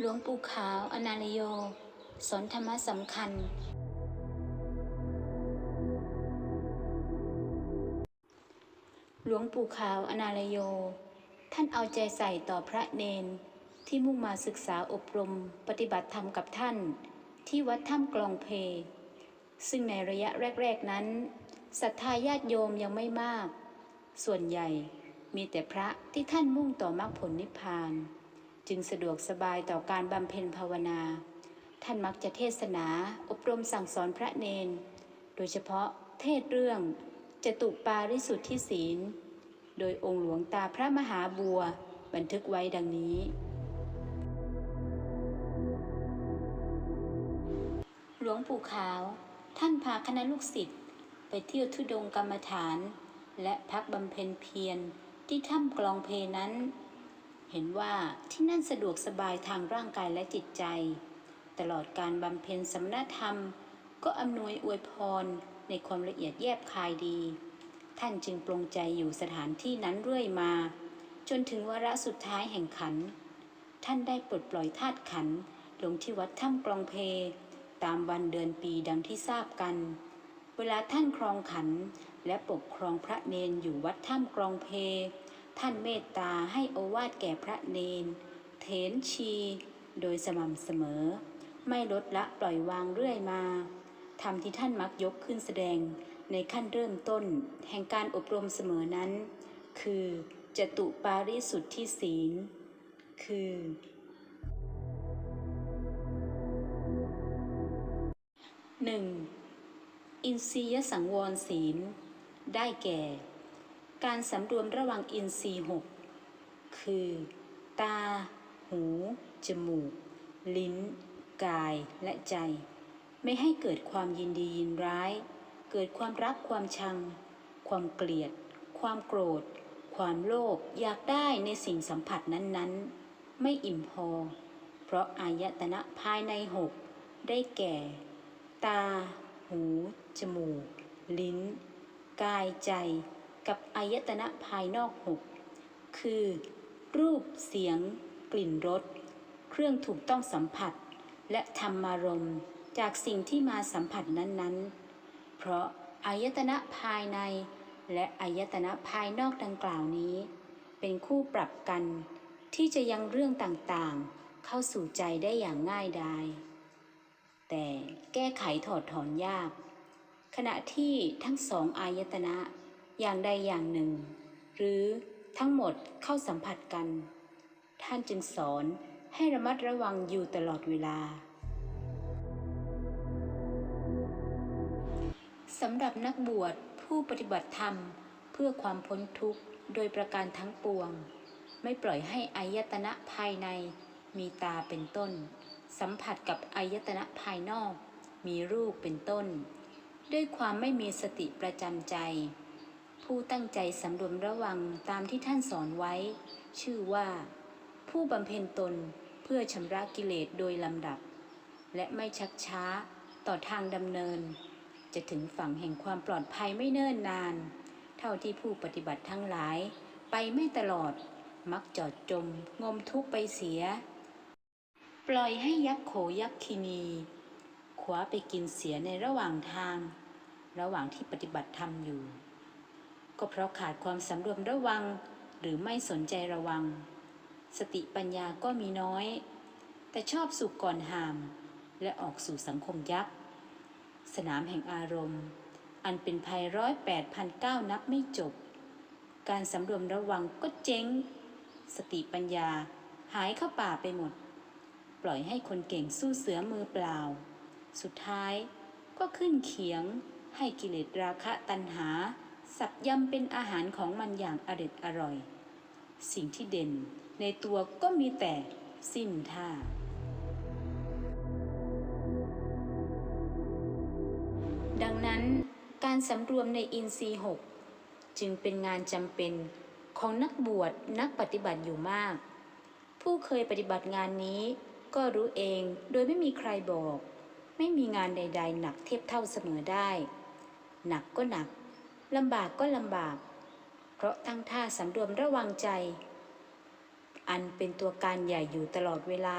หลวงปู่ขาว อนาลโย สอนธรรมะสำคัญ หลวงปู่ขาว อนาลโย ท่านเอาใจใส่ต่อพระเนน ที่มุ่งมาศึกษาอบรมปฏิบัติธรรมกับท่าน ที่วัดถ้ำกลองเพ ซึ่งในระยะแรก ๆนั้นศรัทธาญาติโยมยังไม่มาก ส่วนใหญ่มีแต่พระที่ท่านมุ่งต่อมรรคผลนิพพาน จึงสะดวกสบายต่อการบำเพ็ญภาวนา ท่านมักจะเทศนาอบรมสั่งสอนพระเนน โดยเฉพาะเทศเรื่องจตุปาริสุทธิศีล โดยองค์หลวงตาพระมหาบัว บันทึกไว้ดังนี้ หลวงปู่ขาว ท่านพาคณะลูกศิษย์ไปเที่ยวทุดงกรรมฐาน และพักบำเพ็ญเพียรที่ถ้ำกลองเพนั้น เห็นว่าที่นั่นสะดวกสบายทางร่างกายและจิตใจ ตลอดการบำเพ็ญสมณธรรม ก็อำนวยอวยพรในความละเอียดแยบคายดี ท่านจึงปรงใจอยู่สถานที่นั้นเรื่อยมา จนถึงวาระสุดท้ายแห่งขัน ท่านได้ปลดปล่อยธาตุขันลงที่วัดถ้ำกลองเพ ตามวันเดือนปีดังที่ทราบกัน เวลาท่านครองขันและปกครองพระเนนอยู่วัดถ้ำกลองเพ ท่านเมตตาให้โอวาทแก่พระเนน เถนชี โดยสม่ำเสมอ ไม่ลดละปล่อยวางเรื่อยมาธรรมที่ท่านมักยกขึ้นแสดงในขั้นเริ่มต้น แห่งการอบรมเสมอนั้น คือจตุปาริสุทธิศีล คือ 1. อินทรียสังวรศีล ได้แก่ การสำรวมระหว่างอินทรีย์หกคือ ตา หู จมูก ลิ้น กายและใจ ไม่ให้เกิดความยินดียินร้าย เกิดความรักความชัง ความเกลียด ความโกรธ ความโลภอยากได้ในสิ่งสัมผัสนั้นๆ ไม่อิ่มพอ เพราะอายตนะภายในหกได้แก่ ตา หู จมูก ลิ้น กายใจ กับอายตนะภายนอกหกคือ รูปเสียง กลิ่นรสเครื่องถูกต้องสัมผัส และธรรมารมณ์จากสิ่งที่มาสัมผัสนั้นๆ เพราะอายตนะภายใน และอายตนะภายนอกดังกล่าวนี้ เป็นคู่ปรับกัน ที่จะยังเรื่องต่างๆ เข้าสู่ใจได้อย่างง่ายดายแต่แก้ไขถอดถอนยาก ขณะที่ทั้งสองอายตนะ อย่างใดอย่างหนึ่ง หรือทั้งหมดเข้าสัมผัสกัน ท่านจึงสอนให้ระมัดระวังอยู่ตลอดเวลาสำหรับนักบวชผู้ปฏิบัติธรรมเพื่อความพ้นทุกข์โดยประการทั้งปวง ไม่ปล่อยให้อายตนะภายในมีตาเป็นต้น สัมผัสกับอายตนะภายนอก มีรูปเป็นต้น ด้วยความไม่มีสติประจำใจ ผู้ตั้งใจสำรวมระวังตามที่ท่านสอนไว้ ชื่อว่า ผู้บำเพ็ญตนเพื่อชำระกิเลสโดยลำดับ และไม่ชักช้าต่อทางดำเนิน จะถึงฝั่งแห่งความปลอดภัยไม่เนิ่นนาน เท่าที่ผู้ปฏิบัติทั้งหลาย ไปไม่ตลอด มักจอดจมงมทุกไปเสีย ปล่อยให้ยักษ์โขยักษ์คินีคว้าไปกินเสียในระหว่างทาง ระหว่างที่ปฏิบัติธรรมอยู่ ก็เพราะขาดความสำรวมระวัง หรือไม่สนใจระวัง สติปัญญาก็มีน้อย แต่ชอบสุขก่อนหาม และออกสู่สังคมยักษ์ สนามแห่งอารมณ์ อันเป็นภัยร้อยแปดพันเก้านับไม่จบ การสำรวมระวังก็เจ๊ง สติปัญญาหายเข้าป่าไปหมด ปล่อยให้คนเก่งสู้เสือมือเปล่า สุดท้ายก็ขึ้นเขียงให้กิเลสราคะตัณหา สับยำเป็นอาหารของมันอย่างอร็ดอร่อย สิ่งที่เด่นในตัวก็มีแต่สิ้นท่า ดังนั้นการสำรวมในอินทรีหกจึงเป็นงานจำเป็นของนักบวชนักปฏิบัติอยู่มาก ผู้เคยปฏิบัติงานนี้ก็รู้เองโดยไม่มีใครบอก ไม่มีงานใด ๆ หนักเทียบเท่าเสมอได้ หนักก็หนัก ลำบากก็ลำบาก เพราะตั้งท่าสำรวมระวังใจ อันเป็นตัวการใหญ่อยู่ตลอดเวลา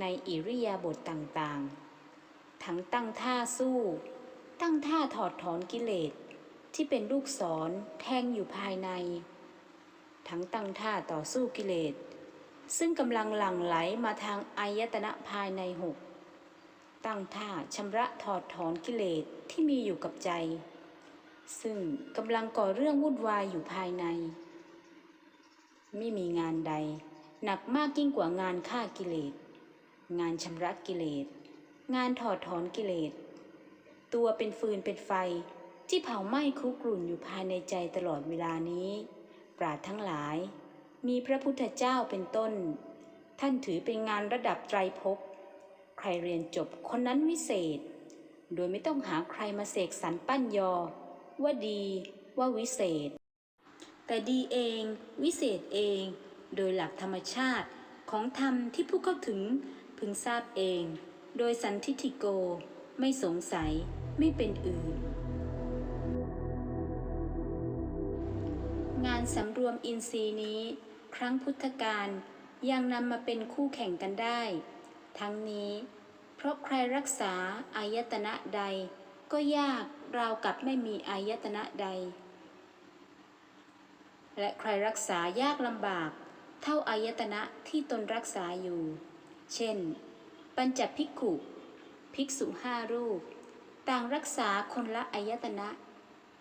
ในอิริยาบถต่างๆ ทั้งตั้งท่าสู้ ตั้งท่าถอดถอนกิเลสที่เป็นลูกศรแทงอยู่ภายใน ทั้งตั้งท่าต่อสู้กิเลสซึ่งกำลังหลั่งไหลมาทางอายตนะภายในหกตั้งท่าชำระถอดถอนกิเลสที่มีอยู่กับใจ ซึ่งกำลังก่อเรื่องวุ่นวายอยู่ภายใน ไม่มีงานใด หนักมากยิ่งกว่างานฆ่ากิเลส งานชำระกิเลส งานถอดถอนกิเลส ตัวเป็นฟืนเป็นไฟที่เผาไหม้คุกรุ่นอยู่ภายในใจตลอดเวลานี้ ปราดทั้งหลาย มีพระพุทธเจ้าเป็นต้น ท่านถือเป็นงานระดับไตรภพ ใครเรียนจบคนนั้นวิเศษ โดยไม่ต้องหาใครมาเสกสรรปั้นยอ ว่าดีว่าวิเศษ แต่ดีเองวิเศษเอง โดยหลักธรรมชาติของธรรมที่ผู้เข้าถึงพึงทราบเอง โดยสันทิฐิโกไม่สงสัยไม่เป็นอื่น งานสำรวมอินทรีย์นี้ ครั้งพุทธกาลยังนำมาเป็นคู่แข่งกันได้ ทั้งนี้ เพราะใครรักษาอายตนะใด ก็ยากราวกับไม่มีอายตนะใด และใครรักษายากลำบาก เท่าอายตนะที่ตนรักษาอยู่ เช่น ปัญจภิกขุภิกษุห้ารูป ต่างรักษาคนละอายตนะ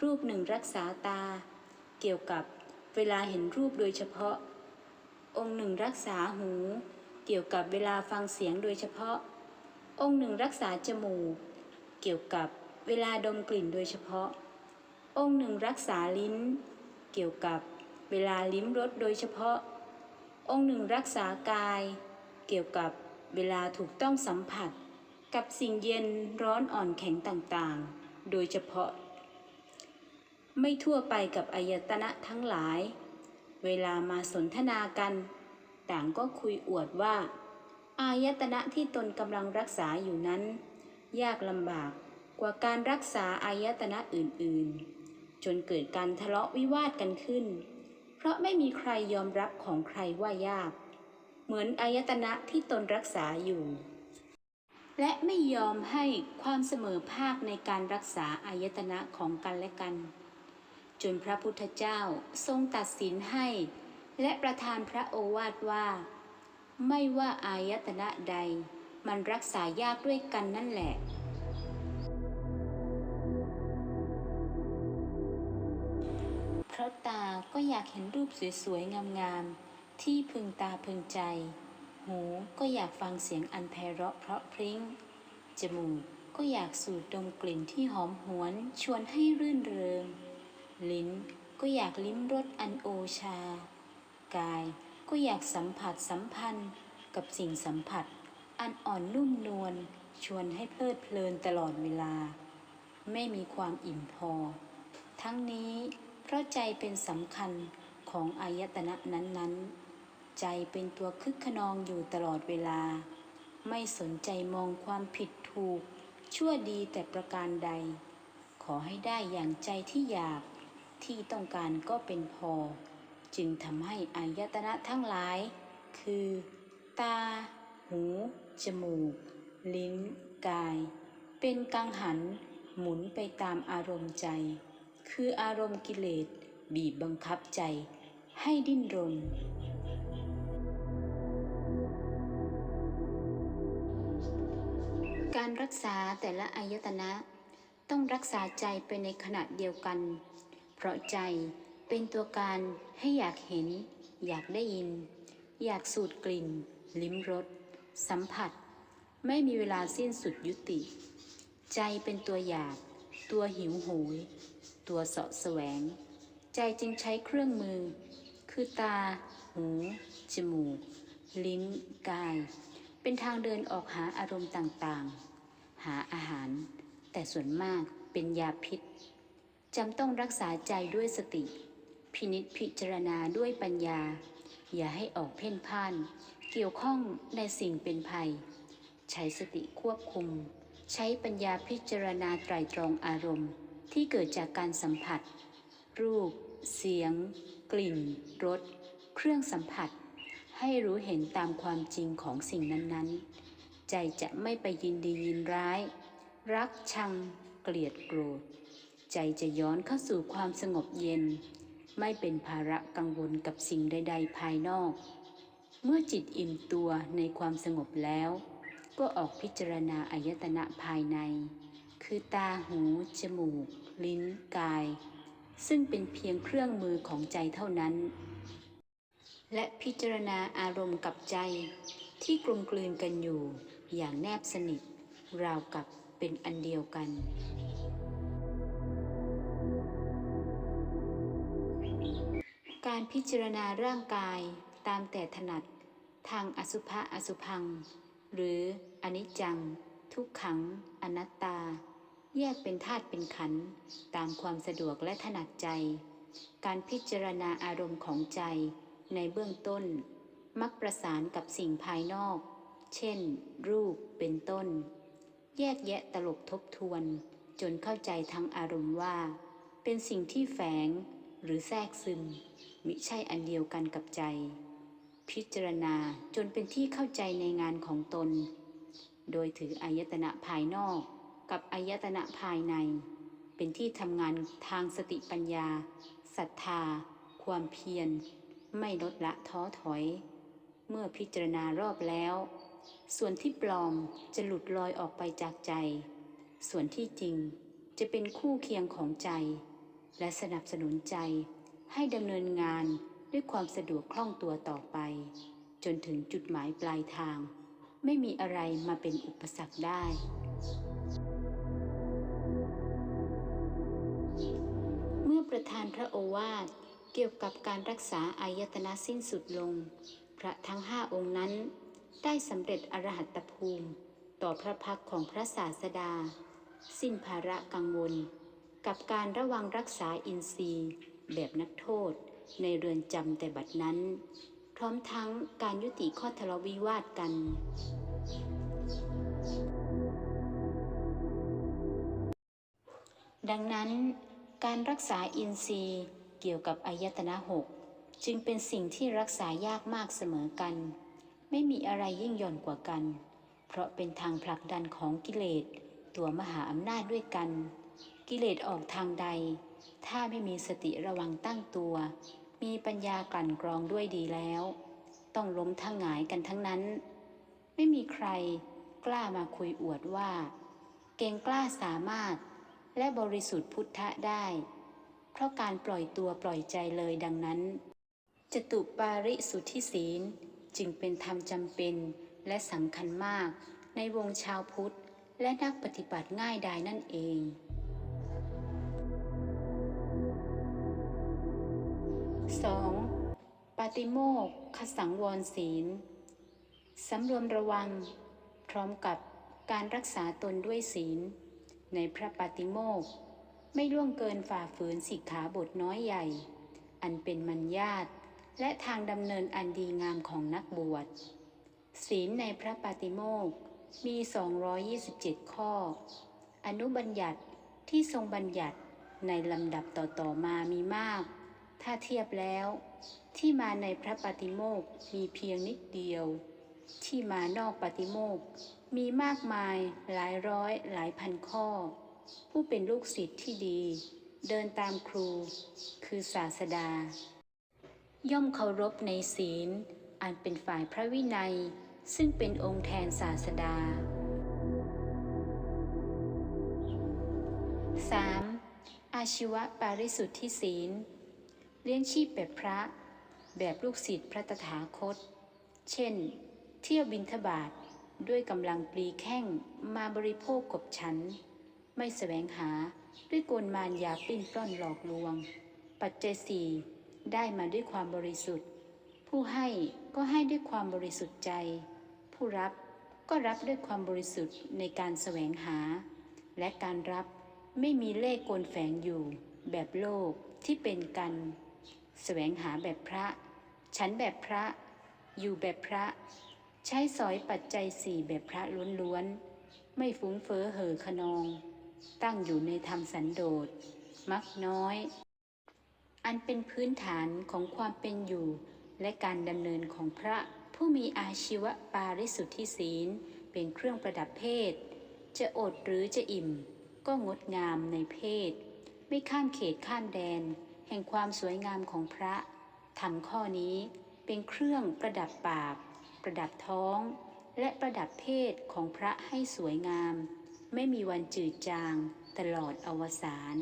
รูปหนึ่งรักษาตา เกี่ยวกับเวลาเห็นรูปโดยเฉพาะ องค์หนึ่งรักษาหู เกี่ยวกับเวลาฟังเสียงโดยเฉพาะ องค์หนึ่งรักษาจมูก เกี่ยวกับ เวลาดมกลิ่นโดยเฉพาะ องค์หนึ่งรักษาลิ้น เกี่ยวกับเวลาลิ้มรสโดยเฉพาะ องค์หนึ่งรักษากาย เกี่ยวกับเวลาถูกต้องสัมผัส กับสิ่งเย็นร้อนอ่อนแข็งต่างๆ โดยเฉพาะ ไม่ทั่วไปกับอายตนะทั้งหลาย เวลามาสนทนากัน ต่างก็คุยอวดว่า อายตนะที่ตนกำลังรักษาอยู่นั้น ยากลำบาก กว่าการรักษาอายตนะอื่นๆ จนเกิดการทะเลาะวิวาทกันขึ้น เพราะไม่มีใครยอมรับของใครว่ายาก เหมือนอายตนะที่ตนรักษาอยู่ และไม่ยอมให้ความเสมอภาคในการรักษาอายตนะของกันและกัน จนพระพุทธเจ้าทรงตัดสินให้ และประทานพระโอวาทว่า ไม่ว่าอายตนะใด มันรักษายากด้วยกันนั่นแหละ ก็อยากเห็นรูปสวยๆ งามๆ ที่พึงตาพึงใจ หูก็อยากฟังเสียงอันไพเราะเพราะพริ้ง จมูกก็อยากสูดดมกลิ่นที่หอมหวน ชวนให้รื่นเริง ลิ้นก็อยากลิ้มรสอันโอชา กายก็อยากสัมผัสสัมพันธ์กับสิ่งสัมผัส อันอ่อนนุ่มนวลชวนให้เพลิดเพลินตลอดเวลา ไม่มีความอิ่มพอ ทั้งนี้ เพราะใจเป็นสำคัญของอายตนะนั้นๆ ใจเป็นตัวคึกขนองอยู่ตลอดเวลา ไม่สนใจมองความผิดถูก ชั่วดีแต่ประการใด ขอให้ได้อย่างใจที่อยากที่ต้องการก็เป็นพอ จึงทำให้อายตนะทั้งหลาย คือ ตา หู จมูก ลิ้น กาย เป็นกังหันหมุนไปตามอารมณ์ใจ คืออารมณ์กิเลสบีบบังคับใจให้ดิ้นรน การรักษาแต่ละอายตนะ ต้องรักษาใจไปในขณะเดียวกัน เพราะใจเป็นตัวการให้อยากเห็น อยากได้ยิน อยากสูดกลิ่น ลิ้มรสสัมผัส ไม่มีเวลาสิ้นสุดยุติ ใจเป็นตัวอยาก ตัวหิวโหย ตัวเสาะแสวง ใจจึงใช้เครื่องมือ คือตา หู จมูก ลิ้น กาย เป็นทางเดินออกหาอารมณ์ต่างๆ หาอาหาร แต่ส่วนมากเป็นยาพิษจำต้องรักษาใจด้วยสติ พินิจพิจารณาด้วยปัญญา อย่าให้ออกเพ่นพ่าน เกี่ยวข้องในสิ่งเป็นภัย ใช้สติควบคุม ใช้ปัญญาพิจารณาไตรตรองอารมณ์ ที่เกิดจากการสัมผัส รูป เสียง กลิ่น รส เครื่องสัมผัส ให้รู้เห็นตามความจริงของสิ่งนั้นๆ ใจจะไม่ไปยินดียินร้าย รักชัง เกลียดโกรธ ใจจะย้อนเข้าสู่ความสงบเย็น ไม่เป็นภาระกังวลกับสิ่งใด ๆ ภายนอก เมื่อจิตอิ่มตัวในความสงบแล้ว ก็ออกพิจารณาอายตนะภายใน คือตาหู จมูก ลิ้น กาย ซึ่งเป็นเพียงเครื่องมือของใจเท่านั้น และพิจารณาอารมณ์กับใจที่กลมกลืนกันอยู่อย่างแนบสนิท ราวกับเป็นอันเดียวกัน การพิจารณาร่างกายตามแต่ถนัดทางอสุภะอสุพัง หรืออนิจจัง ทุกขัง อนัตตา แยกเป็นธาตุเป็นขันธ์ตามความสะดวกและถนัดใจ การพิจารณาอารมณ์ของใจ ในเบื้องต้น มักประสานกับสิ่งภายนอก เช่น รูปเป็นต้น แยกแยะตลบทบทวน จนเข้าใจทั้งอารมณ์ว่า เป็นสิ่งที่แฝงหรือแทรกซึมมิใช่อันเดียวกันกับใจ พิจารณาจนเป็นที่เข้าใจในงานของตน โดยถืออายตนะภายนอกกับอายตนะภายใน เป็นที่ทำงานทางสติปัญญาศรัทธา ความเพียร ไม่ลดละท้อถอย เมื่อพิจารณารอบแล้ว ส่วนที่ปลอมจะหลุดลอยออกไปจากใจ ส่วนที่จริงจะเป็นคู่เคียงของใจ และสนับสนุนใจให้ดำเนินงาน ด้วยความสะดวกคล่องตัวต่อไป จนถึงจุดหมายปลายทาง ไม่มีอะไรมาเป็นอุปสรรคได้ เมื่อประธานพระโอวาทเกี่ยวกับการรักษาอายตนะสิ้นสุดลง พระทั้งห้าองค์นั้น ได้สำเร็จอรหัตภูมิ ต่อพระพักของพระศาสดา สิ้นภาระกังวล กับการระวังรักษาอินทรีย์ แบบนักโทษ ในเรือนจำแต่บัดนั้น พร้อมทั้งการยุติข้อทะเลาะวิวาทกัน ดังนั้น การรักษาอินทรีย์เกี่ยวกับอายตนะหกจึงเป็นสิ่งที่รักษายากมากเสมอกัน ไม่มีอะไรยิ่งหย่อนกว่ากัน เพราะเป็นทางผลักดันของกิเลส ตัวมหาอำนาจด้วยกัน กิเลสออกทางใด ถ้าไม่มีสติระวังตั้งตัว มีปัญญากลั่นกรองด้วยดีแล้ว ต้องล้มทั้งหงายกันทั้งนั้น ไม่มีใครกล้ามาคุยอวดว่า เก่งกล้าสามารถและบริสุทธิ์พุทธะได้ เพราะการปล่อยตัวปล่อยใจเลยดังนั้น จตุปาริสุทธิศีลจึงเป็นธรรมจำเป็นและสำคัญมากในวงชาวพุทธและนักปฏิบัติง่ายดายนั่นเอง ปาติโมกขสังวรศีล สำรวมระวัง พร้อมกับการรักษาตนด้วยศีล ในพระปาติโมกไม่ล่วงเกินฝ่าฝืนสิกขาบทน้อยใหญ่ อันเป็นมัญญาตและทางดำเนินอันดีงามของนักบวช ศีลในพระปาติโมกมี 227 ข้อ อนุบัญญัติที่ทรงบัญญัติในลำดับต่อๆมามีมาก ถ้าเทียบแล้ว ที่มาในพระปาติโมกข์มีเพียงนิดเดียว ที่มานอกปาติโมกข์มีมากมายหลายร้อยหลายพันข้อ ผู้เป็นลูกศิษย์ที่ดี เดินตามครู คือศาสดา ย่อมเคารพในศีล อันเป็นฝ่ายพระวินัย ซึ่งเป็นองค์แทนศาสดา 3. อาชีวะปาริสุทธิศีล เลี้ยงชีพแบบพระ แบบลูกศิษย์พระตถาคต เช่น เที่ยวบินทบาทด้วยกำลังปลีแข้งมาบริโภคกบฉัน ไม่แสวงหาด้วยกลมารยาปลิ้นปล้อนหลอกลวง ปัจเจยสี่ได้มาด้วยความบริสุทธิ์ ผู้ให้ก็ให้ด้วยความบริสุทธิ์ใจ ผู้รับก็รับด้วยความบริสุทธิ์ในการแสวงหา และการรับไม่มีเลขกลแฝงอยู่ แบบโลกที่เป็นกันแสวงหาแบบพระ ฉันแบบพระ อยู่แบบพระ ใช้สอยปัจจัยสี่แบบพระล้วนๆ ไม่ฟุ้งเฟ้อเห่อขนอง ตั้งอยู่ในธรรมสันโดษ มักน้อย อันเป็นพื้นฐานของความเป็นอยู่ และการดำเนินของพระผู้มีอาชีวปาริสุทธิศีล เป็นเครื่องประดับเพศ จะอดหรือจะอิ่ม ก็งดงามในเพศ ไม่ข้ามเขตข้ามแดน แห่งความสวยงามของพระ ทำข้อนี้เป็นเครื่องประดับปาก ประดับท้อง และประดับเพศของพระให้สวยงาม ไม่มีวันจืดจางตลอดอวสาน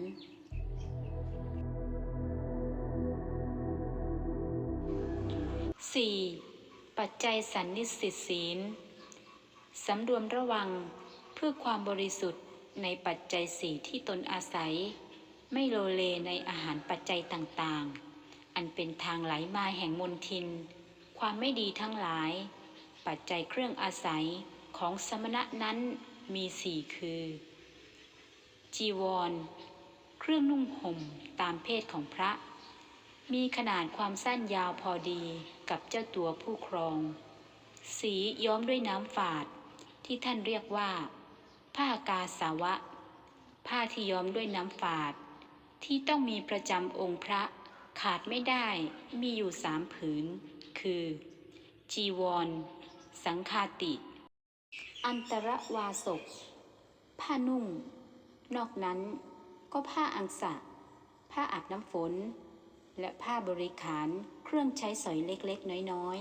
4. ปัจจัยสันนิสิตศีลสำรวมระวังเพื่อความบริสุทธิ์ในปัจจัยสี่ที่ตนอาศัย ไม่โลเลในอาหารปัจจัยต่างๆ อันเป็นทางไหลมาแห่งมนทิน ความไม่ดีทั้งหลาย ปัจจัยเครื่องอาศัยของสมณะนั้นมีสี่คือ จีวร เครื่องนุ่งห่มตามเพศของพระ มีขนาดความสั้นยาวพอดีกับเจ้าตัวผู้ครอง สีย้อมด้วยน้ำฝาด ที่ท่านเรียกว่า ผ้ากาสาวะ ผ้าที่ย้อมด้วยน้ำฝาด ที่ต้องมีประจำองค์พระ ขาดไม่ได้มีอยู่สามผืน คือ จีวร สังคาติ อันตรวาสกผ้านุ่ง นอกนั้นก็ผ้าอังสะ ผ้าอาบน้ำฝน และผ้าบริขารเครื่องใช้สอยเล็กๆ น้อย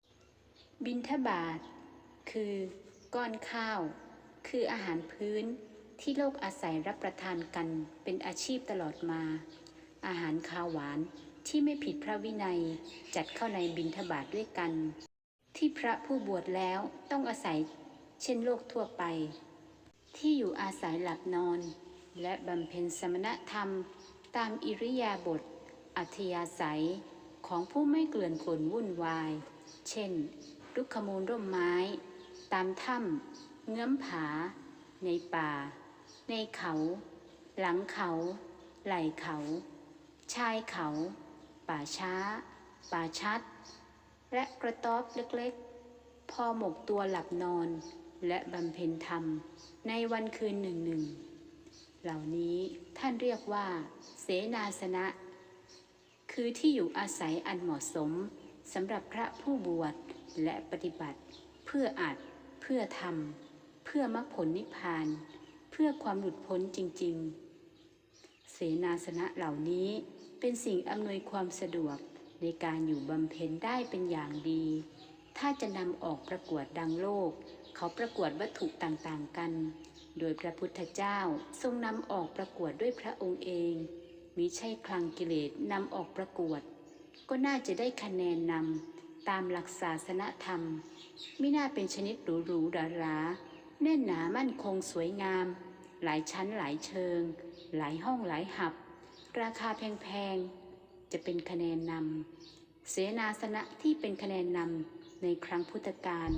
ๆ บินทบาท คือก้อนข้าว คืออาหารพื้นที่โลกอาศัยรับประทานกันเป็นอาชีพตลอดมา อาหารคาวหวานที่ไม่ผิดพระวินัยจัดเข้าในบินทบาทด้วยกัน ที่พระผู้บวชแล้วต้องอาศัยเช่นโลกทั่วไป ที่อยู่อาศัยหลับนอน และบำเพ็ญสมณธรรม ตามอิริยาบถอัธยาศัยของผู้ไม่เกลื่อนกลนวุ่นวาย เช่นลุกขมูลร่มไม้ ตามถ้ำเงื้อมผา ในป่า ในเขา หลังเขา ไหล่เขา ชายเขา ป่าช้า ป่าชัด และกระต๊อบเล็กๆ พอหมกตัวหลับนอน และบำเพ็ญธรรมในวันคืนหนึ่งหนึ่ง เหล่านี้ท่านเรียกว่า เสนาสนะ คือที่อยู่อาศัยอันเหมาะสมสำหรับพระผู้บวชและปฏิบัติ เพื่ออัด เพื่อทำเพื่อมรรคผลนิพพาน เพื่อความหลุดพ้นจริง ๆ เสนาสนะเหล่านี้ เป็นสิ่งอำนวยความสะดวกในการอยู่บำเพ็ญได้เป็นอย่างดี ถ้าจะนำออกประกวดดังโลก เขาประกวดวัตถุต่างๆกัน โดยพระพุทธเจ้าทรงนำออกประกวดด้วยพระองค์เองมิใช่คลังกิเลสนำออกประกวด ก็น่าจะได้คะแนนนำตามหลักศาสนธรรม ไม่น่าเป็นชนิดหรูหรูดาราแน่นหนามั่นคงสวยงาม หลายชั้นหลายเชิง หลายห้องหลายหับ ราคาแพงๆ จะเป็นคะแนนนำเสนาสนะที่เป็นคะแนนนำในครั้งพุทธกาล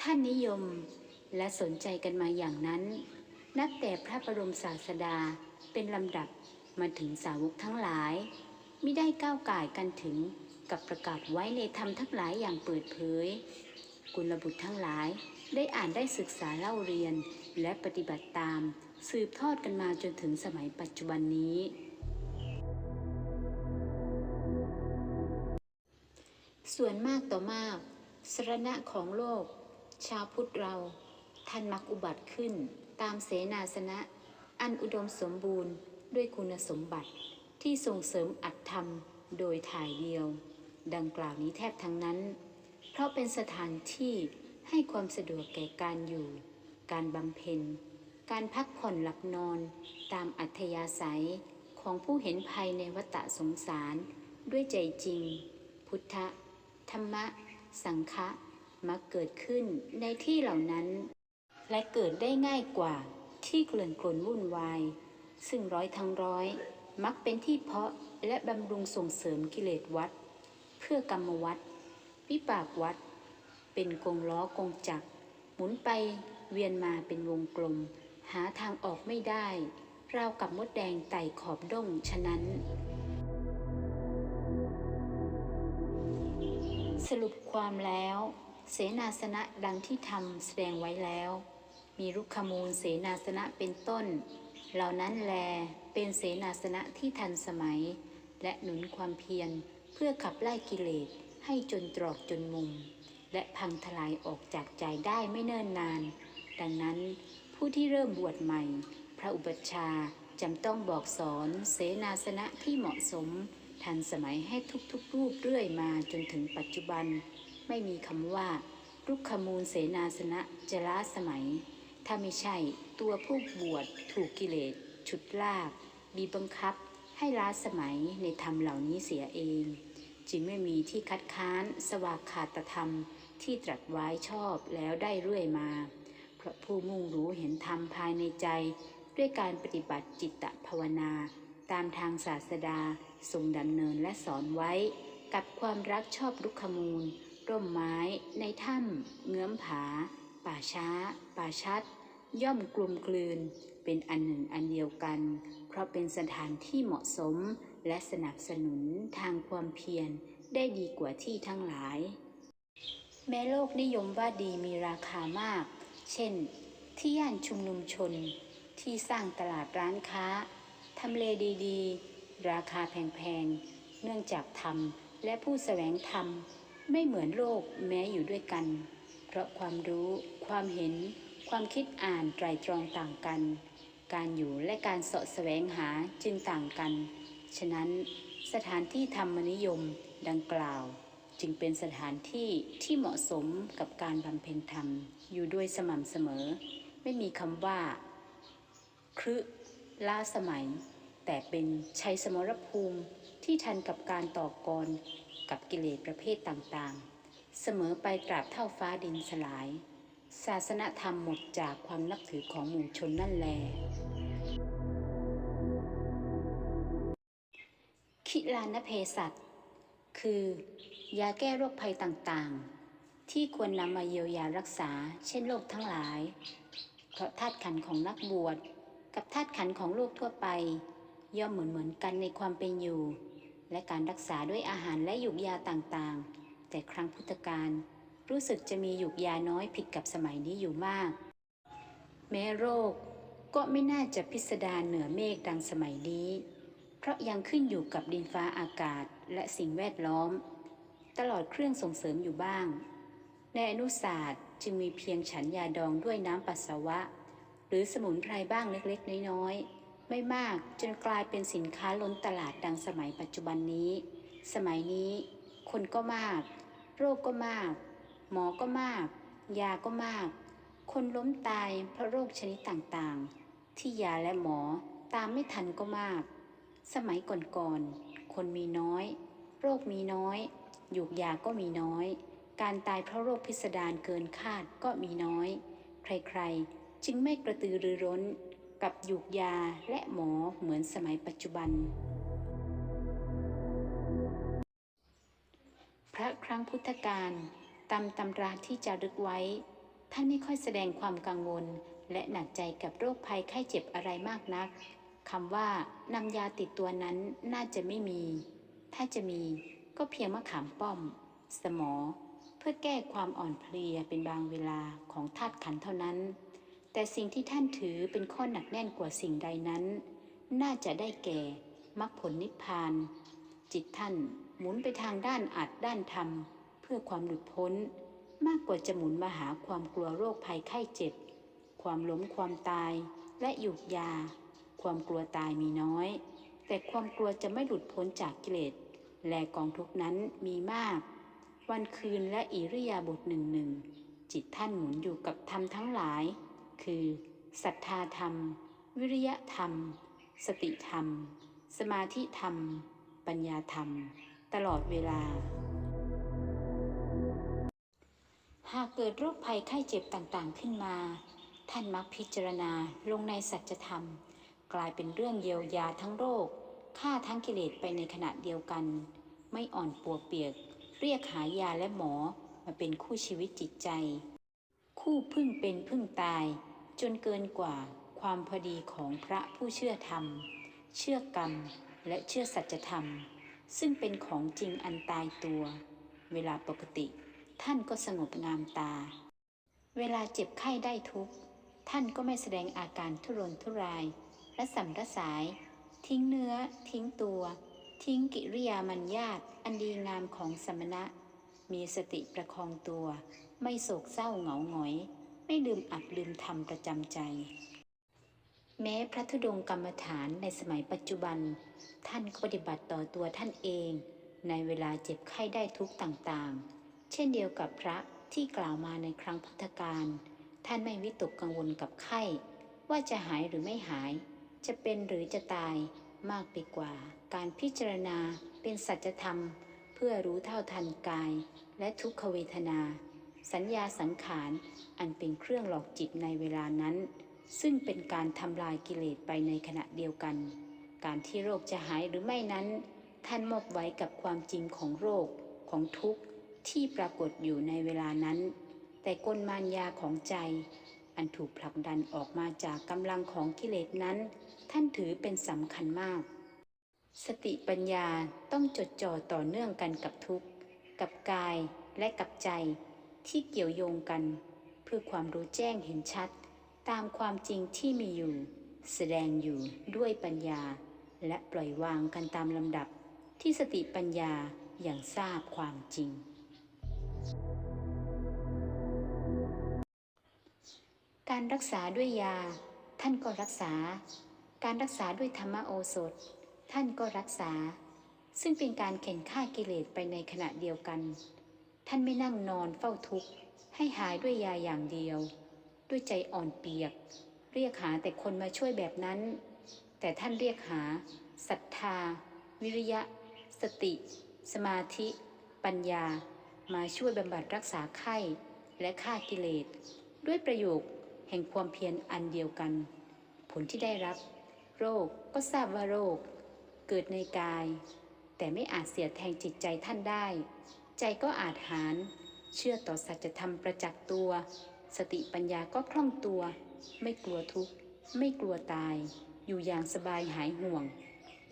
ท่านนิยมและสนใจกันมาอย่างนั้น นับแต่พระบรมศาสดาเป็นลำดับมาถึงสาวกทั้งหลายมิได้ก้าวก่ายกันถึงกับประกาศไว้ในธรรมทั้งหลายอย่างเปิดเผย กุลบุตรทั้งหลายได้อ่านได้ศึกษาเล่าเรียนและปฏิบัติตาม สืบทอดกันมาจนถึงสมัยปัจจุบันนี้ ส่วนมากต่อมากสรณะของโลก ชาวพุทธเรา ท่านมักอุบัติขึ้น ตามเสนาสนะ อันอุดมสมบูรณ์ด้วยคุณสมบัติที่ส่งเสริมอัตธรรมโดยถ่ายเดียว ดังกล่าวนี้แทบทั้งนั้น เพราะเป็นสถานที่ให้ความสะดวกแก่การอยู่ การบำเพ็ญ การพักผ่อนหลับนอนตามอัธยาศัยของผู้เห็นภัยในวัฏสงสารด้วยใจจริง พุทธธรรมะ สังฆะมักเกิดขึ้นในที่เหล่านั้น และเกิดได้ง่ายกว่าที่เกลื่อนกลนวุ่นวาย ซึ่งร้อยทั้งร้อย มักเป็นที่เพาะและบำรุงส่งเสริมกิเลสวัด เพื่อกรรมวัดวิปากวัด เป็นกงล้อกงจักรหมุนไปเวียนมาเป็นวงกลม หาทางออกไม่ได้ราวกับมดแดงไต่ขอบด้งฉะนั้น สรุปความแล้ว เสนาสนะดังที่ทำแสดงไว้แล้ว มีรุกขมูลเสนาสนะเป็นต้น เหล่านั้นแลเป็นเสนาสนะที่ทันสมัย และหนุนความเพียรเพื่อขับไล่กิเลสให้จนตรอกจนมุม และพังทลายออกจากใจได้ไม่เนิ่นนาน ดังนั้น ผู้ที่เริ่มบวชใหม่ พระอุปัชฌาย์จำต้องบอกสอนเสนาสนะที่เหมาะสม ทันสมัยให้ทุกๆรูปเรื่อยมาจนถึงปัจจุบัน ไม่มีคำว่ารุกขมูลเสนาสนะจะล้าสมัย ถ้าไม่ใช่ตัวผู้บวชถูกกิเลสฉุดลาก บีบังคับให้ล้าสมัยในธรรมเหล่านี้เสียเอง จึงไม่มีที่คัดค้านสวากขาตธรรมที่ตรัสไว้ชอบแล้วได้เรื่อยมา พระผู้มุ่งรู้เห็นธรรมภายในใจ ด้วยการปฏิบัติจิตตภาวนา ตามทางศาสดาทรงดำเนินและสอนไว้ กับความรักชอบรุกขมูล ร่มไม้ในถ้ำเงื้อมผา ป่าช้า ป่าชัด ย่อมกลุ่มกลืน เป็นอันหนึ่งอันเดียวกัน เพราะเป็นสถานที่เหมาะสมและสนับสนุนทางความเพียรได้ดีกว่าที่ทั้งหลาย แม้โลกนิยมว่าดีมีราคามาก เช่น ที่ย่านชุมนุมชน ที่สร้างตลาดร้านค้า ทำเลดีๆ ราคาแพงๆ เนื่องจากธรรมและผู้แสวงธรรมไม่เหมือนโลกแม้อยู่ด้วยกัน เพราะความรู้ ความเห็น ความคิดอ่านไตรตรองต่างกัน การอยู่และการเสาะแสวงหาจึงต่างกัน ฉะนั้นสถานที่ธรรมนิยมดังกล่าว จึงเป็นสถานที่ที่เหมาะสมกับการบำเพ็ญธรรมอยู่ด้วยสม่ำเสมอ ไม่มีคำว่าครึล้าสมัย แต่เป็นชัยสมรภูมิที่ทันกับการต่อกรกับกิเลสประเภทต่างๆ เสมอไปตราบเท่าฟ้าดินสลาย ศาสนธรรมหมดจากความนับถือของหมู่ชนนั่นแลคิลานเพสัต คือ ยาแก้โรคภัยต่างๆ ที่ควรนำมาเยียวยารักษา เช่นโรคทั้งหลาย เพราะธาตุขันของนักบวชกับธาตุขันของโลกทั่วไป ย่อมเหมือนเหมือนกันในความเป็นอยู่ และการรักษาด้วยอาหารและหยุกยาต่างๆ แต่ครั้งพุทธกาลรู้สึกจะมีหยุกยาน้อยผิดกับสมัยนี้อยู่มาก แม้โรคก็ไม่น่าจะพิสดารเหนือเมฆดังสมัยนี้ เพราะยังขึ้นอยู่กับดินฟ้าอากาศ และสิ่งแวดล้อม ตลอดเครื่องส่งเสริมอยู่บ้าง ในอนุศาสตร์จึงมีเพียงฉันยาดองด้วยน้ำปัสสาวะ หรือสมุนไพรบ้างเล็กๆ น้อยๆ ไม่มากจนกลายเป็นสินค้าล้นตลาดดังสมัยปัจจุบันนี้ สมัยนี้ คนก็มาก โรคก็มาก หมอก็มาก ยาก็มาก คนล้มตายเพราะโรคชนิดต่างๆ ที่ยาและหมอตามไม่ทันก็มาก สมัยก่อนๆ คนมีน้อย โรคมีน้อยหยูกยาก็มีน้อย การตายเพราะโรคพิสดารเกินคาดก็มีน้อย ใครๆ จึงไม่กระตือรือร้น กับหยูกยาและหมอเหมือนสมัยปัจจุบัน พระครั้งพุทธกาลตามตำราที่จะรึกไว้ ท่านไม่ค่อยแสดงความกังวล และหนักใจกับโรคภัยไข้เจ็บอะไรมากนัก คำว่านำยาติดตัวนั้นน่าจะไม่มี ถ้าจะมีก็เพียงมะขามป้อม สมอ เพื่อแก้ความอ่อนเพลียเป็นบางเวลาของธาตุขันเท่านั้น แต่สิ่งที่ท่านถือเป็นข้อหนักแน่นกว่าสิ่งใดนั้น น่าจะได้แก่มรรคผลนิพพาน จิตท่านหมุนไปทางด้านอัดด้านธรรม เพื่อความหลุดพ้น มากกว่าจะหมุนมาหาความกลัวโรคภัยไข้เจ็บ ความล้มความตายและหยุกยา ความกลัวตายมีน้อย แต่ความกลัวจะไม่หลุดพ้นจากกิเลสและกองทุกนั้นมีมาก วันคืนและอิริยาบถหนึ่งหนึ่งจิตท่านหมุนอยู่กับธรรมทั้งหลาย คือศรัทธาธรรม วิริยะธรรม สติธรรม สมาธิธรรม ปัญญาธรรม ตลอดเวลา หากเกิดโรคภัยไข้เจ็บต่างๆขึ้นมา ท่านมักพิจารณาลงในสัจธรรม กลายเป็นเรื่องเยียวยาทั้งโรคฆ่าทั้งกิเลสไปในขณะเดียวกัน ไม่อ่อนปัวเปียก เรียกหายาและหมอมาเป็นคู่ชีวิตจิตใจ คู่พึ่งเป็นพึ่งตาย จนเกินกว่าความพอดีของพระผู้เชื่อธรรม เชื่อกรรมและเชื่อสัจธรรม ซึ่งเป็นของจริงอันตายตัว เวลาปกติ ท่านก็สงบงามตา เวลาเจ็บไข้ได้ทุกท่านก็ไม่แสดงอาการทุรนทุราย และสัมระสาย ทิ้งเนื้อ ทิ้งตัว ทิ้งกิริยามัญญาตอันดีงามของสมณะ มีสติประคองตัว ไม่โศกเศร้าเหงาหงอย ไม่ลืมอัดลืมทำประจำใจ แม้พระธุดงค์กรรมฐานในสมัยปัจจุบัน ท่านก็ปฏิบัติต่อตัวท่านเอง ในเวลาเจ็บไข้ได้ทุกต่างๆ เช่นเดียวกับพระที่กล่าวมาในครั้งพุทธกาลท่านไม่วิตกกังวลกับไข้ ว่าจะหายหรือไม่หาย จะเป็นหรือจะตายมากไปกว่า การพิจารณาเป็นสัจธรรม เพื่อรู้เท่าทันกาย และทุกขเวทนา สัญญาสังขารอันเป็นเครื่องหลอกจิตในเวลานั้น ซึ่งเป็นการทำลายกิเลสไปในขณะเดียวกัน การที่โรคจะหายหรือไม่นั้น ท่านมอบไว้กับความจริงของโรคของทุกข์ที่ปรากฏอยู่ในเวลานั้น แต่กลมารยาของใจ อันถูกผลักดันออกมาจากกำลังของกิเลสนั้น ท่านถือเป็นสำคัญมาก สติปัญญาต้องจดจ่อต่อเนื่องกันกับทุกข์ กับกายและกับใจที่เกี่ยวโยงกัน เพื่อความรู้แจ้งเห็นชัด ตามความจริงที่มีอยู่ แสดงอยู่ด้วยปัญญา และปล่อยวางกันตามลำดับที่สติปัญญาอย่างทราบความจริง การรักษาด้วยยา ท่านก็รักษา การรักษาด้วยธรรมโอสถ ท่านก็รักษา ซึ่งเป็นการเข็นฆ่ากิเลสไปในขณะเดียวกัน ท่านไม่นั่งนอนเฝ้าทุกข์ ให้หายด้วยยาอย่างเดียว ด้วยใจอ่อนเปียก เรียกหาแต่คนมาช่วยแบบนั้น แต่ท่านเรียกหาศรัทธา วิริยะ สติ สมาธิ ปัญญา มาช่วยบำบัดรักษาไข้และฆ่ากิเลส ด้วยประโยคแห่งความเพียรอันเดียวกัน ผลที่ได้รับ โรคก็ทราบว่าโรค เกิดในกาย แต่ไม่อาจเสียแทงจิตใจท่านได้ ใจก็อาจหารเชื่อต่อสัจธรรมประจักษ์ตัว สติปัญญาก็คล่องตัว ไม่กลัวทุกข์ ไม่กลัวตาย อยู่อย่างสบายหายห่วง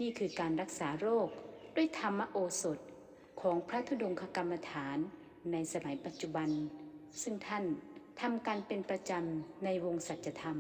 นี่คือการรักษาโรคด้วยธรรมโอสถของพระธุดงคกรรมฐานในสมัยปัจจุบัน ซึ่งท่านทำกันเป็นประจำในวงสัจธรรม